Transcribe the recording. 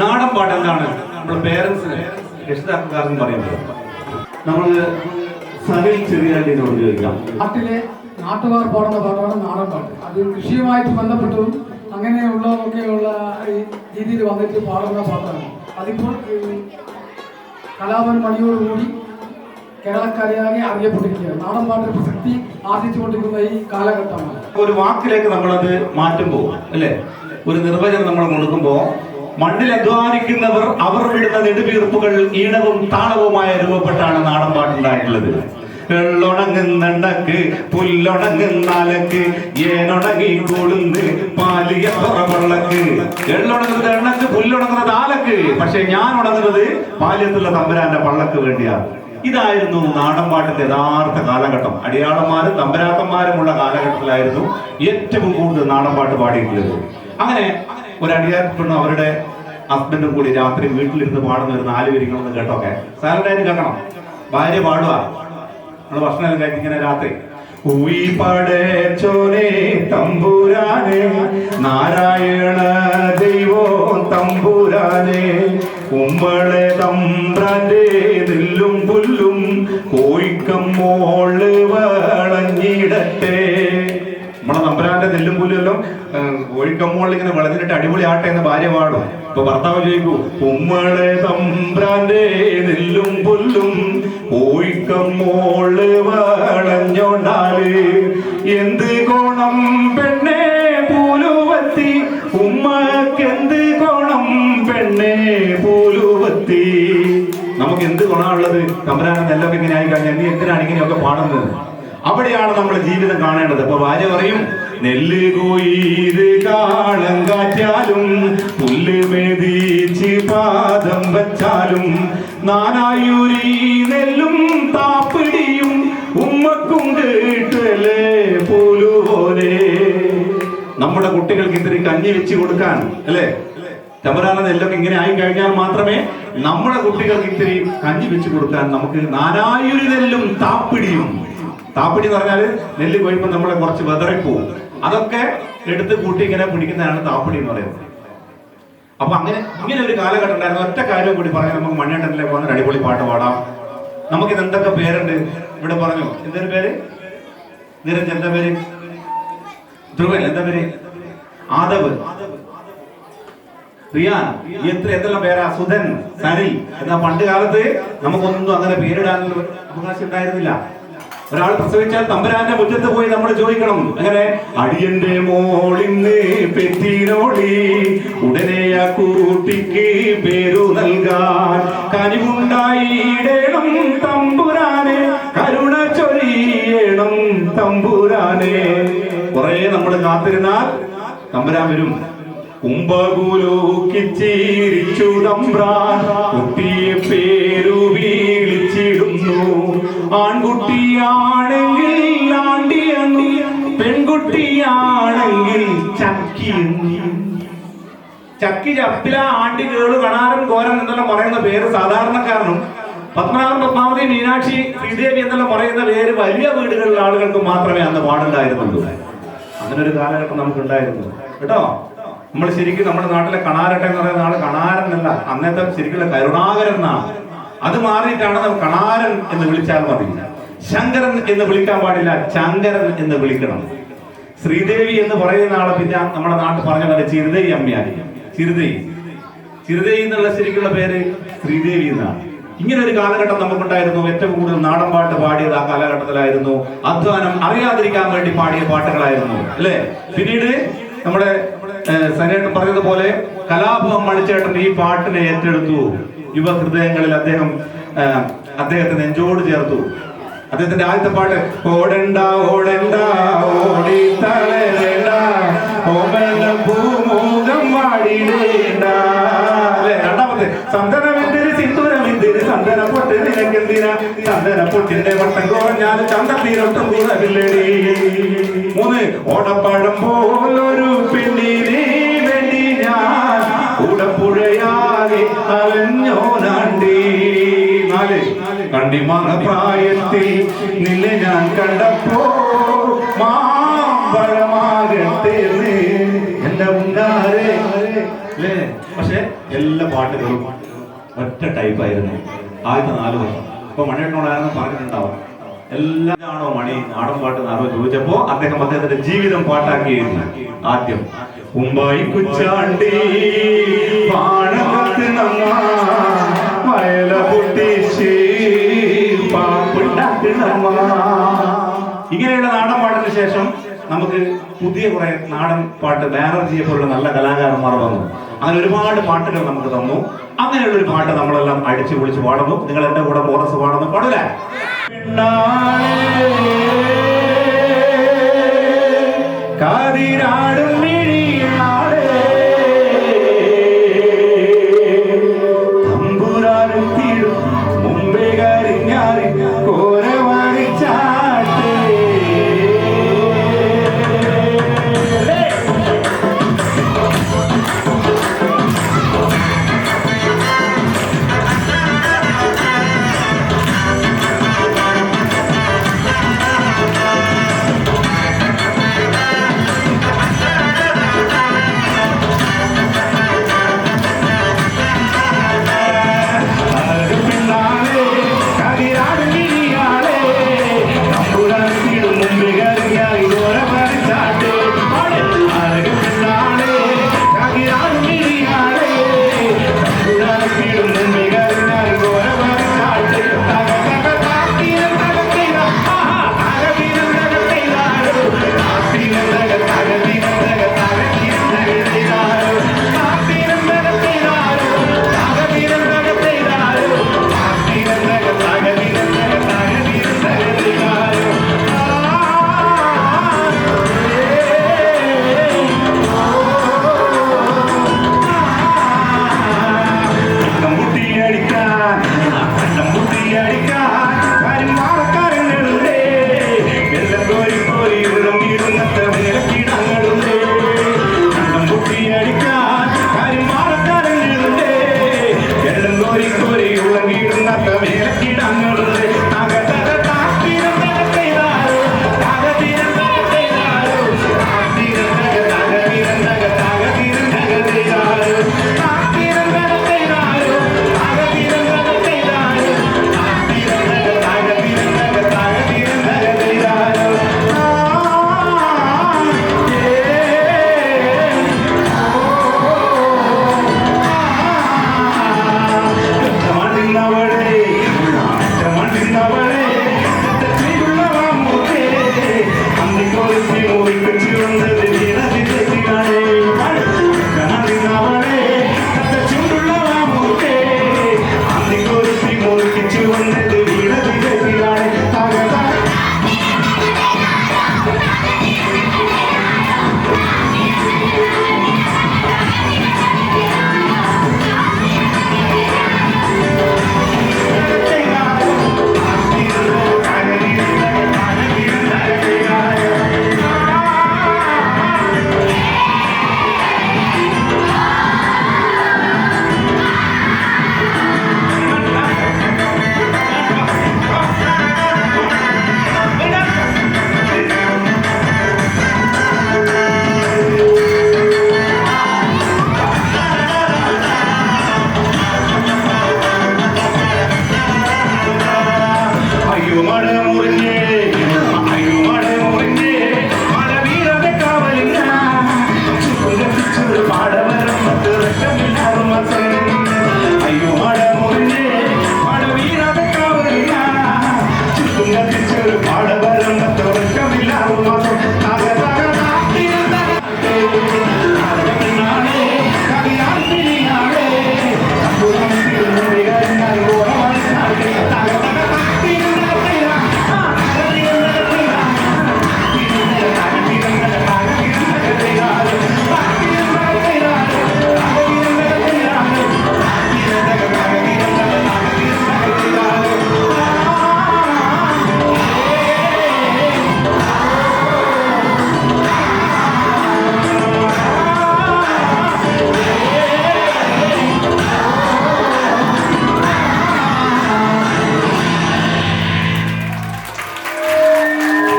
നാടൻ പാട്ട് എന്താണ് നമ്മുടെ പേരൻസിന് രക്ഷിതാക്കാരെന്ന് പറയുന്നത്. നമ്മൾ സനിൽ ചെറിയാണ്ടിനോട് ചോദിക്കാം. നാട്ടിലെ നാട്ടുകാർ പാടുന്ന പാട്ടാണ് നാടൻ പാട്ട്. അത് കൃഷിയുമായിട്ട് ബന്ധപ്പെട്ടതും അങ്ങനെയുള്ളതൊക്കെയുള്ള രീതിയിൽ വന്നിട്ട് പാടുന്ന പാട്ടാണ്. അതിപ്പോൾ കലാപൻ മണിയോടുകൂടി കേരളക്കാരെയാകെ അറിയപ്പെട്ടിരിക്കുകയാണ്. നാടൻ പാട്ടിന് പ്രസക്തി ആർജിച്ചുകൊണ്ടിരിക്കുന്ന ഈ കാലഘട്ടമാണ്. ഒരു വാക്കിലേക്ക് നമ്മളത് മാറ്റുമ്പോൾ അല്ലേ? ഒരു നിർവചനം നമ്മൾ കൊടുക്കുമ്പോൾ മണ്ണിൽ അധ്വാനിക്കുന്നവർ അവർ വിടുന്ന നെടുവീർപ്പുകൾ ഈണവും താളവുമായ രൂപപ്പെട്ടാണ് നാടൻ പാട്ടുണ്ടായിട്ടുള്ളത്. എള്ളുണങ്ങുന്നണ്ടക്ക് പുല്ലുണങ്ങുന്നാലക്ക് കൊളുന്ന് പാലിയ പുറവള്ളക്ക്. എള്ളുണങ്ങുന്നത് എണ്ണക്ക് പുല്ലുണങ്ങുന്നത് ആലക്ക്. പക്ഷെ ഞാൻ ഉണങ്ങുന്നത് പാലിയത്തുള്ള തമ്പരാന്റെ പള്ളക്ക് വേണ്ടിയാണ്. ഇതായിരുന്നു നാടൻ പാട്ടിന്റെ യഥാർത്ഥ കാലഘട്ടം. അടിയാളന്മാരും തമ്പരാക്കന്മാരുമുള്ള കാലഘട്ടത്തിലായിരുന്നു ഏറ്റവും കൂടുതൽ നാടൻ പാട്ട് പാടിയിട്ടുള്ളത്. അങ്ങനെ ഒരു അടിയാൻ പെണ്ണും അവരുടെ ഹസ്ബൻഡും കൂടി രാത്രി വീട്ടിലിരുന്ന് പാടുന്ന ഒരു നാല് വരികളൊന്ന് കേട്ടോക്കെ. സാലഡായിട്ട് കേൾക്കണം. ഭാര്യ പാടുക നമ്മൾ ഭക്ഷണം കഴിച്ച് ഇങ്ങനെ രാത്രി. ഉയിപ്പടച്ചോനെ തമ്പുരാനെ നാരായണ ദൈവോ തമ്പുരാനെ ഉമ്മളെ തമ്പ്രാന്റെ നെല്ലും പുല്ലും കോഴിക്കമ്മോൾ മോൾ തമ്പുരാന്റെ നെല്ലും പുല്ലെല്ലാം കോഴിക്കമ്മോളിൽ ഇങ്ങനെ വളഞ്ഞിട്ട് അടിപൊളി ആട്ടെ എന്ന് ഭാര്യ പാടും. ഇപ്പൊ ഭർത്താവ് ചോദിക്കൂ ഉമ്മളെ നെല്ലും പുല്ലും കോഴിക്കമ്മോൾ വളഞ്ഞോണ്ടാൽ എന്ത് കോണം പെണ്ണെ പൂലുവത്തി? ഉമ്മക്ക് എന്ത് കോണം പെണ്ണെ പൂലുവത്തി? നമുക്ക് എന്ത് ഗുണമുള്ളത് ഇങ്ങനെ ആയി കഴിഞ്ഞാൽ നീ എന്തിനാണ് ഇങ്ങനെയൊക്കെ പാടുന്നത്? അവിടെയാണ് നമ്മുടെ ജീവിതം കാണേണ്ടത്. അപ്പൊ ഭാര്യ പറയും നെല്ല് കൊയ്ത് കാളം കാറ്റാലും പുല്ല് മെതിച്ച് പാദം വച്ചാലും നാനായൂരി നെല്ലും താപ്പിടിയും ഉമ്മക്കും കേട്ടല്ലേ പോലുപോലെ. നമ്മുടെ കുട്ടികൾക്ക് ഇത്തിരി കഞ്ഞി വെച്ച് കൊടുക്കാൻ അല്ലേ? തമരാന നെല്ലൊക്കെ ഇങ്ങനെ ആയി കഴിഞ്ഞാൽ മാത്രമേ നമ്മുടെ കുട്ടികൾക്ക് ഇത്തിരി കഞ്ഞി വെച്ച് കൊടുക്കാൻ നമുക്ക് നാനായൊരു നെല്ലും താപ്പിടിയും. താപ്പിടി എന്ന് പറഞ്ഞാൽ നെല്ല് കൊയ്യുമ്പോൾ നമ്മളെ കുറച്ച് വെതറിപ്പോവും. അതൊക്കെ എടുത്ത് കൂട്ടി ഇങ്ങനെ പിടിക്കുന്നതാണ് താപ്പടി എന്ന് പറയുന്നത്. അപ്പൊ അങ്ങനെ ഇങ്ങനെ ഒരു കാലഘട്ടം ഉണ്ടായിരുന്നു. ഒറ്റ കാര്യം കൂടി പറയാം. നമുക്ക് മണ്ണെണ്ണനിലെ പോകുന്ന അടിപൊളി പാട്ട് പാടാം. നമുക്ക് ഇത് എന്തൊക്കെ പേരുണ്ട്? ഇവിടെ പറഞ്ഞു. എന്തൊരു പേര്? നിരഞ്ജൻ എന്താ പേര്? ധ്രുവൻ എന്താ പേര്? ആദവ്. റിയാൻ. എത്ര എന്തെല്ലാം പേരാ? സുധൻ സരി എന്നാ പണ്ട് കാലത്ത് നമുക്കൊന്നും അങ്ങനെ പേരിടാനുള്ള അവകാശം ഉണ്ടായിരുന്നില്ല. ഒരാൾ പ്രസവിച്ചാൽ തമ്പുരാന്റെ മുറ്റത്ത് പോയി നമ്മൾ ചോദിക്കണം. അങ്ങനെ അടിയന്റെ മോളിന്ന് പെറ്റിനോടി ഉടനെ ആ കൂട്ടിക്ക് പേരു നൽകാൻ കനിവുണ്ടായിടണം തമ്പുരാനെ കരുണ ചൊരിയണം തമ്പുരാനെ. കുറെ നമ്മൾ കാത്തിരുന്നാൽ തമ്പുരാൻ വരും. കുംഭകുലോക്കിച്ചിരിച്ചു തമ്പ്രാൻ കുട്ടിയെ പേരു വീളിച്ചിടുന്നു. ആൺകുട്ടിയാണെങ്കിൽ ആണ്ടിയെന്നു പെൺകുട്ടിയാണെങ്കിൽ ചക്കിയെന്നു. ചക്കി ചപ്പില ആണ്ടി കേളു കണാരൻ കോരൻ എന്നെല്ലാം പറയുന്ന പേര് സാധാരണക്കാരനും പത്മനാഭൻ പത്മാവതി മീനാക്ഷി ശ്രീദേവി എന്നെല്ലാം പറയുന്ന പേര് വലിയ വീടുകളിലെ ആളുകൾക്ക് മാത്രമേ അന്ന് പാടുണ്ടായിരുന്നുള്ളൂ. അങ്ങനെ ഒരു കാലഘട്ടം നമുക്ക് ഉണ്ടായിരുന്നു കേട്ടോ? നമ്മൾ ശരിക്കും നമ്മുടെ നാട്ടിലെ കണാരട്ട എന്ന് പറയുന്ന ആൾ കണാരനല്ല അന്നത്തെ ശരിക്കുള്ള കരുണാകരൻ എന്നാണ്. അത് മാറിയിട്ടാണ് നമ്മൾ കണാരൻ എന്ന് വിളിച്ചാൽ മതി. ശങ്കരൻ എന്ന് വിളിക്കാൻ പാടില്ല ചങ്കരൻ എന്ന് വിളിക്കണം. ശ്രീദേവി എന്ന് പറയുന്ന ആളെ പിന്നെ നമ്മുടെ നാട്ടിൽ പറഞ്ഞ പോലെ ചിരുതയി അമ്മയായി ചിരുതൈ ചിരുതയി എന്നുള്ള ശരിക്കുള്ള പേര് ശ്രീദേവി എന്നാണ്. ഇങ്ങനെ ഒരു കാലഘട്ടം നമുക്കുണ്ടായിരുന്നു. ഏറ്റവും കൂടുതൽ നാടൻ പാട്ട് പാടിയത് ആ കാലഘട്ടത്തിലായിരുന്നു. അധ്വാനം അറിയാതിരിക്കാൻ വേണ്ടി പാടിയ പാട്ടുകളായിരുന്നു. അല്ലേ? പിന്നീട് നമ്മുടെ സനേട്ടൻ പറഞ്ഞതുപോലെ കലാഭവൻ മണിച്ചേട്ടൻ ഈ പാട്ടിനെ ഏറ്റെടുത്തു. യുവ ഹൃദയങ്ങളിൽ അദ്ദേഹം അദ്ദേഹത്തെ നെഞ്ചോട് ചേർത്തു. അദ്ദേഹത്തിന്റെ ആദ്യത്തെ പാട്ട് ഓടണ്ട ഓടണ്ട ഓടി തളരണ്ട ഓമന ഭൂമുഖം വാടിടേണ്ട. അല്ലേ? രണ്ടാമത്തെ സന്തനമെന്തിന് സിന്ദൂരമെന്തിന്? സന്തന പൊട്ട് നിനക്കെന്തിനാ? സന്തന പൊട്ടിന്റെ വട്ടം കോഞ്ഞാൽ ചന്തത്തീരൊട്ടും കൂടവില്ലടി മൂന്ന് ഓടപ്പഴം പോലൊരു കണ്ടിമാങ്ങ പ്രായത്തിൽ നിന്നെ ഞാൻ കണ്ടപ്പോ ഉണ്ടാരേ പക്ഷെ എല്ലാ പാട്ടുകളും ഒറ്റ ടൈപ്പായിരുന്നു. ആദ്യത്തെ നാല് വർഷം ഇപ്പൊ മണിയേട്ടനോടായിരുന്നു പറഞ്ഞിട്ടുണ്ടാവും. എല്ലാണോ മണി? നാടൻ പാട്ട് നാടോ ചോദിച്ചപ്പോ അദ്ദേഹം അദ്ദേഹത്തിന്റെ ജീവിതം പാട്ടാക്കിയിരുന്നു. ആദ്യം. ഉമ്പായി കുച്ചാണ്ടി പാണകത്ത് ഇങ്ങനെയുള്ള നാടൻ പാട്ടിന് ശേഷം നമുക്ക് പുതിയ കുറെ നാടൻ പാട്ട് ബാനർജിയെ പോലുള്ള നല്ല കലാകാരന്മാർ വന്നു. അങ്ങനെ ഒരുപാട് പാട്ടുകൾ നമുക്ക് തന്നു. അങ്ങനെയുള്ള ഒരു പാട്ട് നമ്മളെല്ലാം അടിച്ചു പൊളിച്ച് പാടുന്നു. നിങ്ങൾ എന്റെ കൂടെ കോറസ് പാടുന്നു. പാടില്ലേ കാതിരാടും